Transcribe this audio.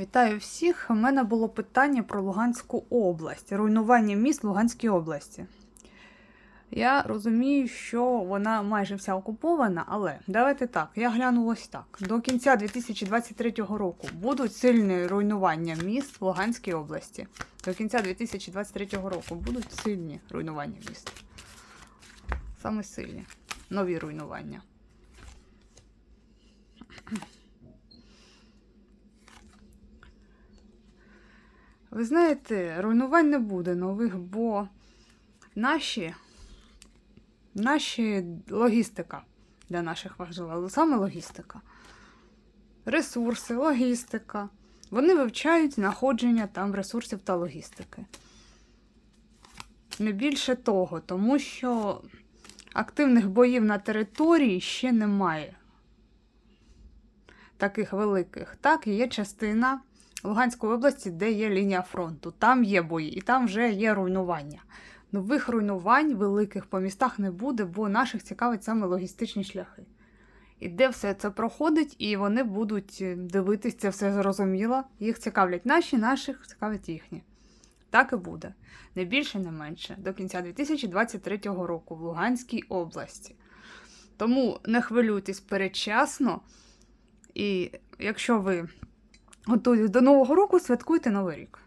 Вітаю всіх. У мене було питання про Луганську область, руйнування міст Луганській області. Я розумію, що вона майже вся окупована, але давайте так, я гляну ось так. До кінця 2023 року будуть сильні руйнування міст в Луганській області. До кінця 2023 року будуть сильні руйнування міст. Саме сильні. Нові руйнування. Ви знаєте, руйнувань не буде нових, бо наші, наші логістика для наших важлива, саме логістика. Ресурси, логістика. Вони вивчають знаходження там ресурсів та логістики. Не більше того, тому що активних боїв на території ще немає. Таких великих. Так, є частина Луганської області, де є лінія фронту. Там є бої, і там вже є руйнування. Нових руйнувань великих по містах не буде, бо наших цікавить саме логістичні шляхи. І де все це проходить, і вони будуть е, дивитись, це все зрозуміло. Їх цікавлять наші, наших цікавить їхні. Так і буде. Не більше, не менше. До кінця 2023 року в Луганській області. Тому не хвилюйтесь передчасно. І якщо ви готуєтесь до Нового року, святкуйте Новий рік.